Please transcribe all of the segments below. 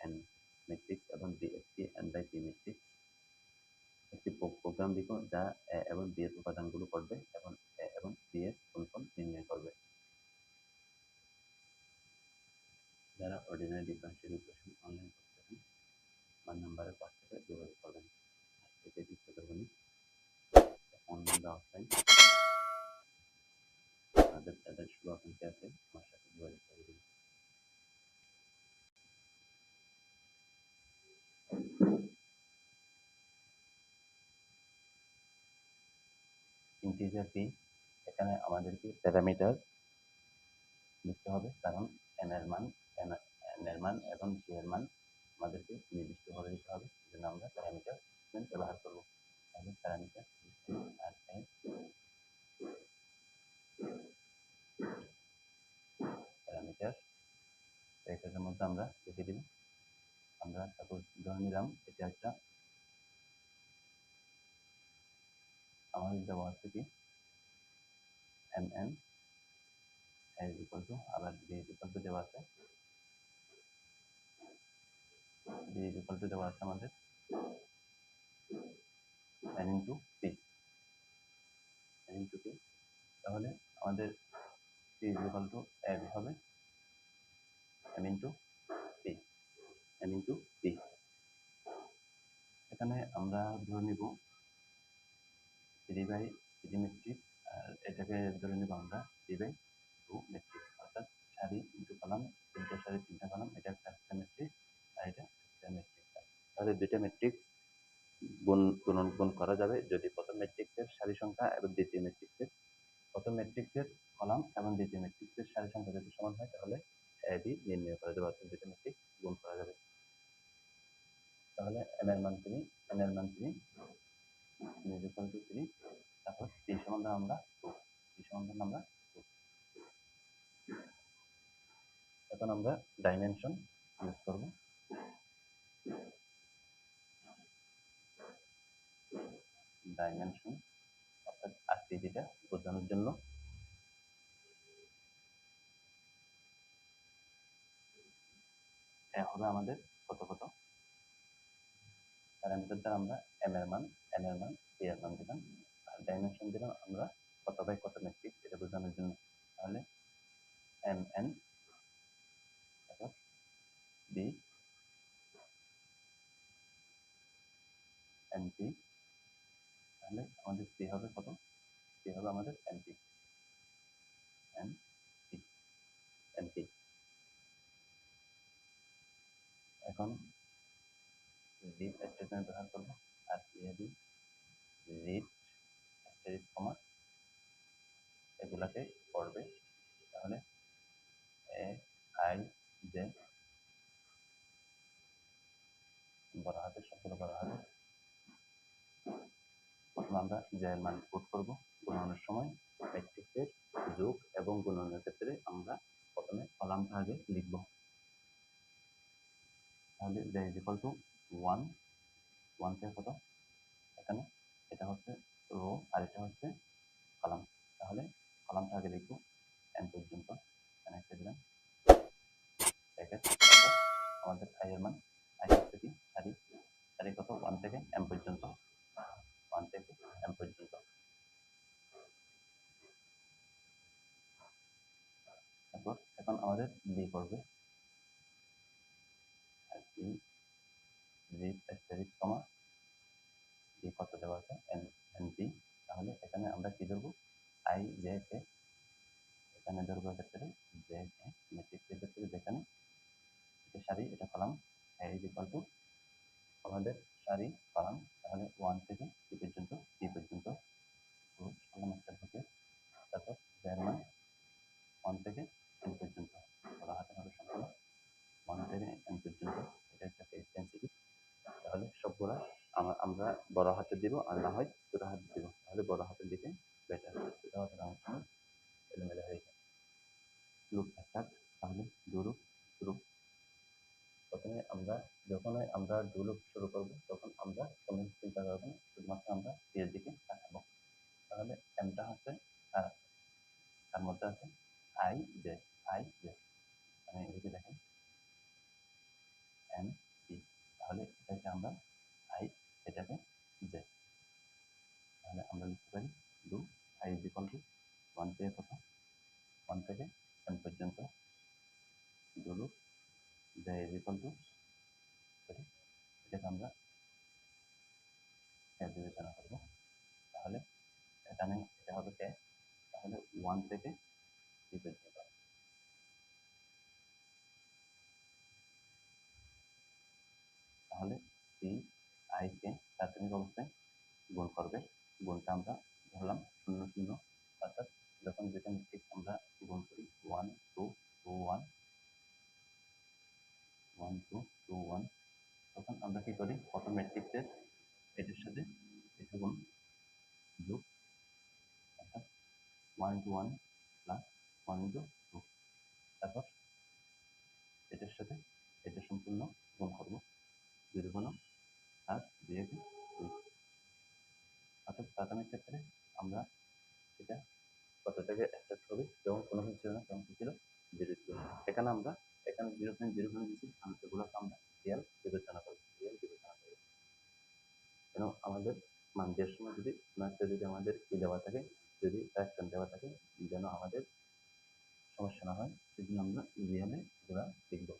N matrix এবং একটি matrix একটি প্রোগ্রাম লিখো যা a এবং b এর উপাদানগুলো করবে এবং a এবং বি এর গুণফল নির্ণয় করবে। যারা অর্ডিনারি ডিফারেনশিয়াল ইকুয়েশন অনলাইন করতে চান আমার নাম্বারে হোয়াটসঅ্যাপে যোগাযোগ করবেন আজকে দিতে পারবেন অনলাইন বা অফলাইন তাদের তাদের শুভাকাঙ্ক্ষী আছে আমার সাথে যোগাযোগ করবেন ইন্টিজার দিই এখানে আমাদেরকে প্যারামিটার লিখতে হবে কারণ এন এর মান এন এর মান এবং জি এর মান আমাদেরকে নির্দিষ্ট করে দিতে হবে সেজন্য আমরা প্যারামিটার ব্যবহার করব তাহলে প্যারামিটার আর এন প্যারামিটার এটার মধ্যে আমরা লিখে দিব আমরা সাপোজ ধরে নিলাম এটা একটা কি M N is equal to আবার is equal to দেওয়া আছে is equal to দেওয়া আছে আমাদের n into p n into p তাহলে আমাদের is equal to ab হবে m into p m into p এখানে আমরা ধরে নিব থ্রি বাই থ্রি মেট্রিক আর এটাকে ধরে নিব আমরা বাই টু মেট্রিক্স অর্থাৎ সারি ইন্টু কলাম তিনটা সারি তিনটা কলাম এটা একটা মেট্রিক্স আর এটা একটা মেট্রিক্স তাহলে দুইটা মেট্রিক্স গুণ, গুণন, গুণ করা যাবে যদি প্রথম ম্যাট্রিক্সের সারি সংখ্যা এবং দ্বিতীয় ম্যাট্রিক্সের প্রথম ম্যাট্রিক্সের কলাম এবং দ্বিতীয় ম্যাট্রিক্সের সারি সংখ্যা যদি সমান হয় তাহলে এডি নির্ণয় করা যাবে অর্থাৎ দুইটা ম্যাট্রিক্স গুণ করা যাবে তাহলে এম এর মান তিনি এন এর মান তিনি ইকুয়াল টু থ্রি তারপর পি সমাধান আমরা টু পি সমাধান আমরা টু এখন আমরা ডাইমেনশন ইউজ করব ডাইমেনশন অর্থাৎ আকৃতিটা বোঝানোর জন্য। হবে আমাদের কত কত প্যারামিটার দ্বারা আমরা এম এর মান এন এর মান পি এর মান দিলাম। আর ডাইমেনশন দিলাম আমরা কত বাই কত মেট্রিক এটা বোঝানোর জন্য। তাহলে M N B N P তাহলে আমাদের পি হবে কত? পি হবে আমাদের N P N P N P এখন রিড স্টেটমেন্ট ব্যবহার করব। আর ইহাদি রিড স্টেরিস কমা এগুলাকে পড়বে। তাহলে এ আই জে বড় হাতের সবগুলো বড় হাতে প্রথমে আমরা জে এর মান কোড করব। গুণনের সময় ম্যাট্রিক্সের যোগ এবং গুণনের ক্ষেত্রে আমরা প্রথমে কলামটা আগে লিখব। তাহলে J is equal to one one থেকে কত? এখানে এটা হচ্ছে রো আর এটা হচ্ছে কলাম। তাহলে কলামটা আগে লিখব এন পর্যন্ত। এখানে একটা দিলাম। আমাদের আই এর মান আই হচ্ছে কি সারি সারি কত ওয়ান থেকে এম পর্যন্ত ওয়ান থেকে এম পর্যন্ত তারপর এখন আমাদের বি করবে। কত দেওয়া আছে তাহলে এখানে আমরা কি ধরবো? আই জে এখানে ধরবো ক্ষেত্রে জে ক্ষেত্রে যেখানে এটা সারি, এটা কলাম আমাদের সারি, কলাম, তাহলে ওয়ান থেকে কি পর্যন্ত কি পর্যন্ত একটা ঢুকে তারপর জের মান ওয়ান থেকে এন পর্যন্ত বলা হাতে হবে সম্পূর্ণ ওয়ান থেকে এন পর্যন্ত এটা একটা পেজ ডেন্সিটি তাহলে সবগুলা আমরা বড় হাতে দিব আর না হয় ছোট হাতে দিব। তাহলে বড় হাতের দিকে বেটার ছোট হাতের এলোমেলো হয়ে যায় লুপ স্টার্ট তাহলে দুরূপ প্রথমে আমরা যখন আমরা ডুলুপ শুরু করব, তখন আমরা কোনো চিন্তা করব না। শুধুমাত্র আমরা এর দিকে তাকাবো তাহলে এমটা হচ্ছে তার মধ্যে আছে আই জে আই জে আমি এদিকে দেখেন এম তাহলে এটাকে আমরা আই এটাকে জে তাহলে আমরা লিখতে পারি do I is equal to one থেকে কত ওয়ান থেকে এন পর্যন্ত ডুলু ইকাল টু করব তাহলে এখানে এটা হবে তাহলে ওয়ান থেকে তাহলে সি আইকে প্রাথমিক অবস্থায় গুণ করবে গুণটা আমরা ধরলাম শূন্য শূন্য অর্থাৎ যখন যেটা ঠিক আমরা গুণ করি one two two one one two two one তখন আমরা কি করি কত ম্যাট্রিক্সের এটার সাথে এটা গুণ যোগ অর্থাৎ one two one plus one into two তারপর এটার সাথে এটা সম্পূর্ণ গুণ করব দুই গুণ আর দুই একে দুই অর্থাৎ প্রাথমিক ক্ষেত্রে আমরা সেটা কত থেকে স্টার্ট হবে যেমন কোনো কিছু ছিল না তখন কি ছিল? জিরো ছিল এখানে আমরা, এখানে জিরো পয়েন্ট জিরো পয়েন্ট দিচ্ছি আমি সেগুলোকে আমরা রিয়াল বিবেচনা করব রিয়াল বিবেচনা করব। কেন? আমাদের মান দেওয়ার সময় যদি কোনো যদি আমাদের কি দেওয়া থাকে, যদি কারেকশন দেওয়া থাকে, যেন আমাদের সমস্যা না হয়, সেজন্য আমরা রিয়ালে এগুলো লিখব।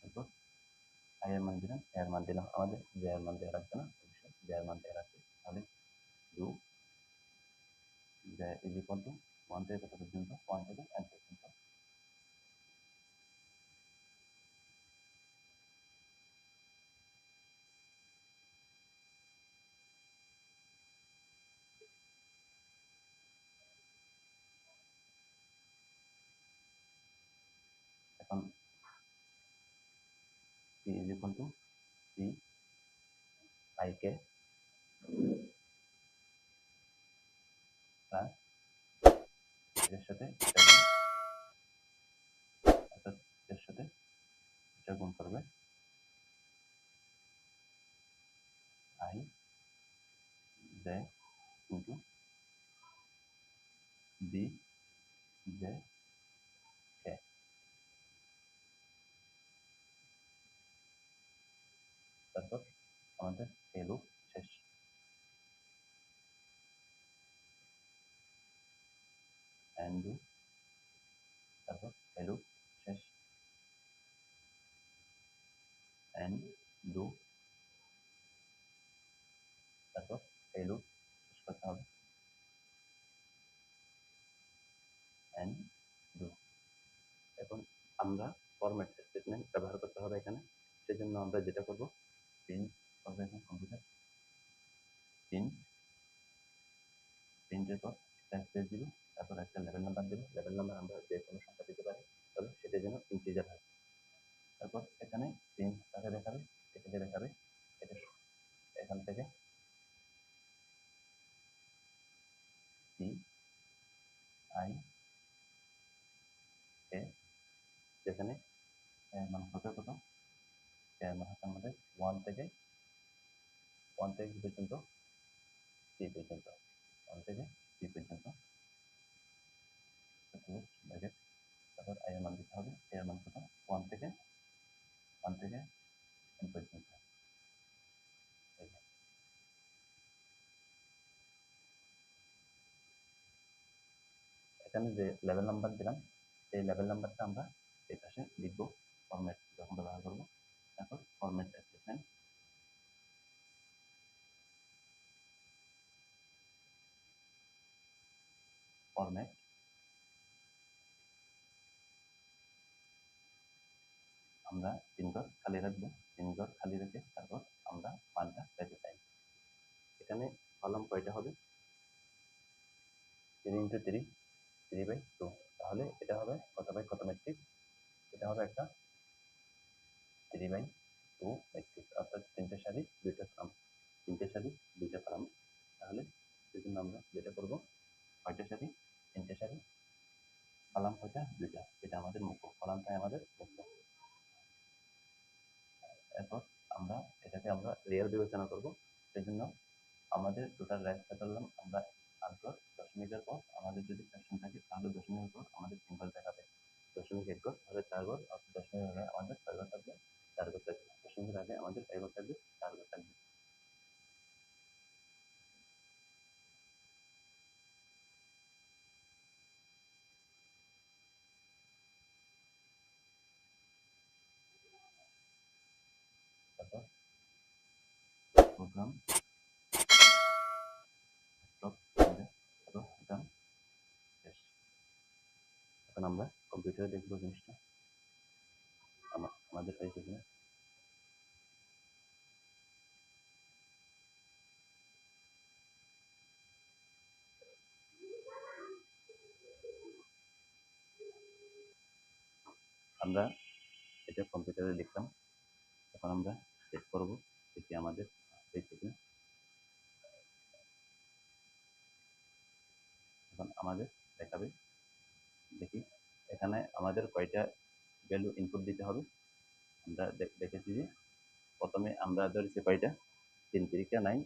তারপর আই এর মান দিলাম এর মান দিলাম। আমাদের জে এর মান দেওয়া লাগবে না, অবশ্যই জে এর মান দেওয়া লাগবে। তাহলে do J is equal to one থেকে কত পর্যন্ত ওয়ান থেকে এন পর্যন্ত এখন C is equal to C I K এর সাথে এটা গুণ অর্থাৎ এর সাথে এটা গুণ করবে I J into B J K তারপর আমাদের এই লুপ শেষ do তারপর লুপ শেষ do তারপর লুপ শেষ করতে হবে do এখন আমরা ফরম্যাট স্টেটমেন্ট ব্যবহার করতে হবে এখানে। সেজন্য আমরা যেটা করব প্রিন্ট করবে এখন কম্পিউটার প্রিন্ট প্রিন্টের পর স্পেস দিব নাম্বার নাম্বার আমরা যে কোনো সংখ্যা দিতে পারি, তবে সেটা যেন ইন্টিজার হয়। তারপর এখানে প্রিন্ট তাকে দেখাবে, এটাকে দেখাবে, এটা এখান থেকে সি আই এ যেখানে মান কত কত? এর মান আমাদের ওয়ান থেকে ওয়ান থেকে কি পর্যন্ত থ্রি পর্যন্ত ওয়ান থেকে থ্রি পর্যন্ত। তারপর আই এর মান দিতে হবে। এর মান কত ওয়ান থেকে ওয়ান থেকে এন পর্যন্ত এখানে যে লেভেল নাম্বার দিলাম সেই লেভেল নাম্বারটা আমরা এই পাশে লিখব ফরম্যাট যখন ব্যবহার করব। তারপর ফরম্যাট স্টেটমেন্ট ফরম্যাট আমরা তিন ঘর খালি রাখব তিন ঘর খালি রেখে তারপর আমরা মানটা পেতে চাই। এখানে কলাম কয়টা হবে? Three into three three by two তাহলে এটা হবে কত বাই কত ম্যাট্রিক্স এটা হবে একটা থ্রি বাই টু ম্যাট্রিক্স অর্থাৎ তিনটে সারি দুইটা কলাম তিনটে সারি দুইটা কলাম তাহলে সেজন্য আমরা যেটা করব, কয়টা সারি? তিনটে সারি। কলাম কয়টা? দুইটা। এটা আমাদের মুখ্য, কলামটাই আমাদের মুখ্য। এরপর আমরা এটাকে আমরা রিয়েল বিবেচনা করব। সেই জন্য আমাদের টোটাল রাইস করলাম আমরা তারপর দশমিকের পর, আমাদের যদি ফ্র্যাকশন থাকে তাহলে দশমিকের পর আমাদের সিম্বল দেখাবে। দশমিক এক ঘর তাহলে চার ঘর অর্থাৎ দশমিক হলে আমাদের ছয় ঘর থাকবে। দশমিকের আগে আমাদের ঘর থাকবে, চার ঘর থাকবে তারপর শেষ এখন আমরা কম্পিউটারে দেখব জিনিসটা। আমাদের হয়েছে আমরা এটা কম্পিউটারে লিখলাম এখন আমরা চেক করব। এটি আমাদের হয়েছে কিনা এখন আমাদের দেখাবে। দেখি, এখানে আমাদের কয়টা ভ্যালু ইনপুট দিতে হবে? আমরা দেখেছি যে প্রথমে আমরা ধরেছি কয়টা? তিন তিরিকা নাইন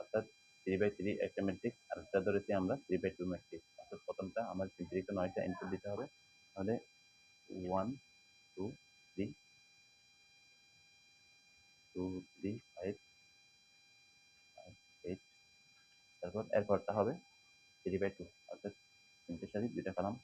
অর্থাৎ থ্রি বাই থ্রি একটা ম্যাট্রিক্স আরেকটা ধরেছি আমরা থ্রি বাই টু ম্যাট্রিক্স অর্থাৎ প্রথমটা আমার তিন তিরিকা নয়টা ইনপুট দিতে হবে। তাহলে one two three two three five eight তারপর এরপরটা হবে থ্রি বাই টু অর্থাৎ তিনটে সারি দুইটা কলাম